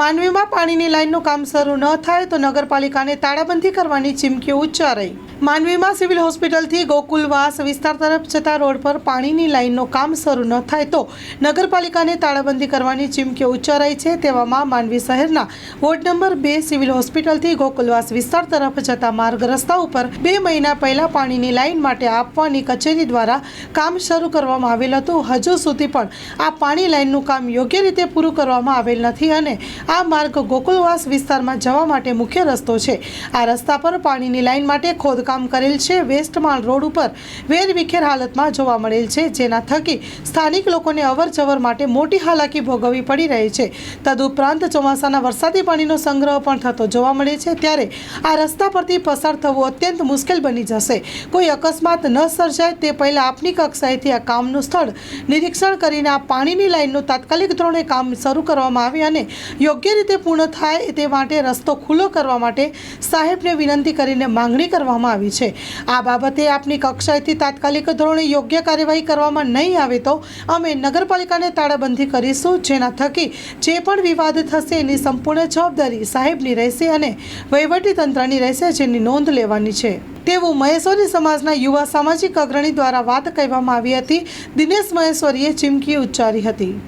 માંડવીમાં પાણીની લાઇનનું કામ શરૂ ન થાય તો નગરપાલિકાને તાળાબંધી કરવાની ચીમકીઓ ઉચ્ચારાઈ. માંડવીમાં સિવિલ હોસ્પિટલથી ગોકુલવાસ વિસ્તાર તરફ જતા રોડ પર પાણીની લાઇનનું કામ શરૂ ન થાય તો નગરપાલિકાને તાળાબંધી કરવાની ચીમકીઓ ઉચ્ચારાઈ છે. તેવામાં માંડવી શહેરના વોર્ડ નંબર બે સિવિલ હોસ્પિટલથી ગોકુલવાસ વિસ્તાર તરફ જતા માર્ગ રસ્તા ઉપર બે મહિના પહેલા પાણીની લાઇન માટે આપવાની કચેરી દ્વારા કામ શરૂ કરવામાં આવેલ હતું. હજુ સુધી પણ આ પાણી લાઇનનું કામ યોગ્ય રીતે પૂરું કરવામાં આવેલ નથી અને આ માર્ગ ગોકુલવાસ વિસ્તારમાં જવા માટે મુખ્ય રસ્તો છે. આ રસ્તા પર પાણીની લાઇન માટે ખોદકામ કરેલ છે. વેસ્ટમાળ રોડ ઉપર વેરવિખેર હાલતમાં જોવા મળેલ છે, જેના થકી સ્થાનિક લોકોને અવરજવર માટે મોટી હાલાકી ભોગવવી પડી રહી છે. તદુપરાંત ચોમાસાના વરસાદી પાણીનો સંગ્રહ પણ થતો જોવા મળે છે. ત્યારે આ રસ્તા પરથી પસાર થવું અત્યંત મુશ્કેલ બની જશે. કોઈ અકસ્માત ન સર્જાય તે પહેલાં આપની કક્ષાએથી આ કામનું સ્થળ નિરીક્ષણ કરીને આ પાણીની લાઇનનું તાત્કાલિક ધોરણે કામ શરૂ કરવામાં આવે અને યોગ્ય રીતે પૂર્ણ થાય તે માટે રસ્તો ખુલ્લો કરવા માટે સાહેબને વિનંતી કરીને માંગણી કરવામાં આવી છે. આ બાબતે આપની કક્ષાએથી તાત્કાલિક ધોરણે યોગ્ય કાર્યવાહી કરવામાં નહીં આવે તો અમે નગરપાલિકાને તાળાબંધી કરીશું, જેના થકી જે પણ વિવાદ થશે એની સંપૂર્ણ જવાબદારી સાહેબની રહેશે અને વહીવટી તંત્રની રહેશે જેની નોંધ લેવાની છે. તેવું મહેશ્વરી સમાજના યુવા સામાજિક અગ્રણી દ્વારા વાત કહેવામાં આવી હતી. દિનેશ મહેશ્વરીએ ચીમકી ઉચ્ચારી હતી.